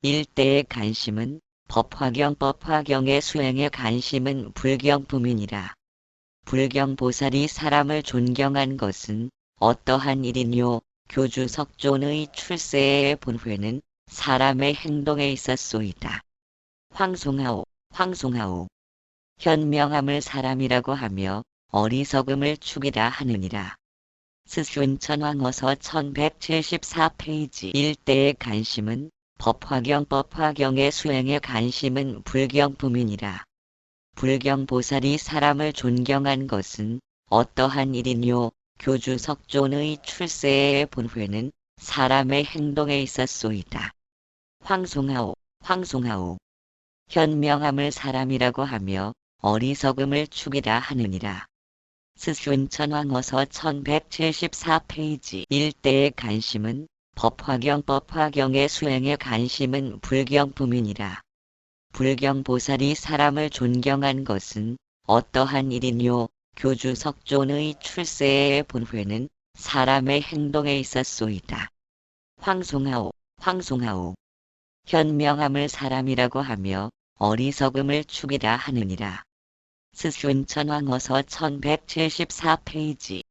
일대의 관심은 법화경 법화경의 수행의 관심은 불경품이니라. 불경보살이 사람을 존경한 것은 어떠한 일이뇨 교주 석존의 출세의 본회는 사람의 행동에 있었소이다. 황송하오, 황송하오. 현명함을 사람이라고 하며 어리석음을 축이라 하느니라. 스슌천왕어서 1174페이지 일대의 관심은 법화경 법화경의 수행의 관심은 불경품이니라. 불경보살이 사람을 존경한 것은 어떠한 일이뇨 교주 석존의 출세의 본회는 사람의 행동에 있었소이다. 황송하오, 황송하오. 현명함을 사람이라고 하며 어리석음을 축이라 하느니라. 스슌천왕어서 1174페이지 일대의 관심은 법화경 법화경의 수행의 관심은 불경품이니라. 불경 보살이 사람을 존경한 것은 어떠한 일이뇨 교주 석존의 출세의 본회는 사람의 행동에 있었소이다. 황송하오, 황송하오. 현명함을 사람이라고 하며 어리석음을 축이라 하느니라. 스슌천왕어서 1174페이지